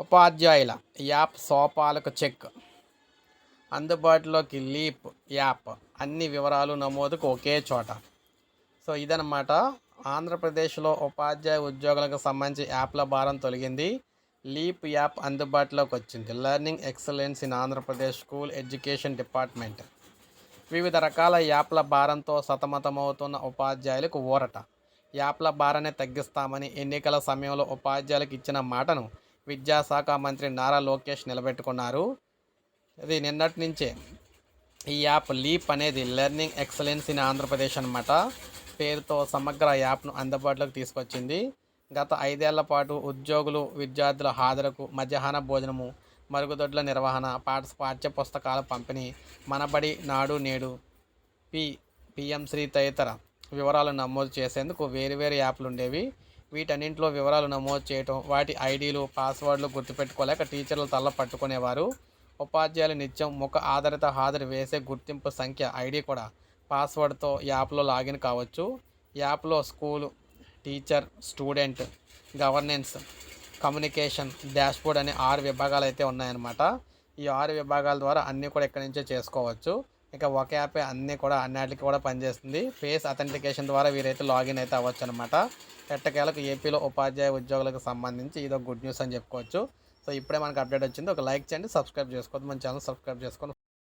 ఉపాధ్యాయుల యాప్ సోపాలకు చెక్. అందుబాటులోకి లీప్ యాప్. అన్ని వివరాలు నమోదుకు ఒకే చోట. సో ఇదనమాట ఆంధ్రప్రదేశ్లో ఉపాధ్యాయ ఉద్యోగులకు సంబంధించి యాప్ల భారం తొలగింది. లీప్ యాప్ అందుబాటులోకి వచ్చింది. Learning excellence in Andhra Pradesh school education department. వివిధ రకాల యాప్ల భారంతో సతమతమవుతున్న ఉపాధ్యాయులకు ఊరట. యాప్ల భారాన్ని తగ్గిస్తామని ఎన్నికల సమయంలో ఉపాధ్యాయులకు ఇచ్చిన మాటను విద్యాశాఖ మంత్రి నారా లోకేష్ నిలబెట్టుకున్నారు. ఇది నిన్నటి నుంచే. ఈ యాప్ లీప్ అనేది లెర్నింగ్ ఎక్సలెన్స్ ఇన్ ఆంధ్రప్రదేశ్ అనమాట పేరుతో సమగ్ర యాప్ను అందుబాటులోకి తీసుకొచ్చింది. గత ఐదేళ్ళ పాటు ఉద్యోగులు విద్యార్థుల హాజరుకు మధ్యాహ్న భోజనము మరుగుదొడ్ల నిర్వహణ పాఠ పాఠ్య పుస్తకాల పంపిణీ మనబడి నాడు నేడు పి పిఎం శ్రీ తదితర వివరాలు నమోదు చేసేందుకు వేరువేరు యాప్లు ఉండేవి. వీటన్నింటిలో వివరాలు నమోదు చేయటం వాటి ఐడీలు పాస్వర్డ్లు గుర్తుపెట్టుకోలేక టీచర్లు తల్ల పట్టుకునేవారు. ఉపాధ్యాయులు నిత్యం ముఖ ఆధారిత హాజరు వేసే గుర్తింపు సంఖ్య ఐడి కూడా పాస్వర్డ్తో యాప్లో లాగిన్ కావచ్చు. యాప్లో school teacher student governance communication dashboard అనే ఆరు విభాగాలు అయితే ఉన్నాయన్నమాట. ఈ ఆరు విభాగాల ద్వారా అన్నీ కూడా ఇక్కడి నుంచే చేసుకోవచ్చు. ఇక ఒక యాపే అన్నీ కూడా అన్నిటికి కూడా పనిచేస్తుంది. ఫేస్ అథెంటికేషన్ ద్వారా వీరైతే లాగిన్ అయితే అవ్వచ్చు అనమాట ఎట్టకేలకు ఏపీలో ఉపాధ్యాయ ఉద్యోగులకు సంబంధించి ఇది ఒక గుడ్ న్యూస్ అని చెప్పుకోవచ్చు. సో ఇప్పుడే మనకు అప్డేట్ వచ్చింది. ఒక లైక్ చేయండి సబ్స్క్రైబ్ చేసుకోవద్దు. మన ఛానల్ సబ్స్క్రైబ్ చేసుకొని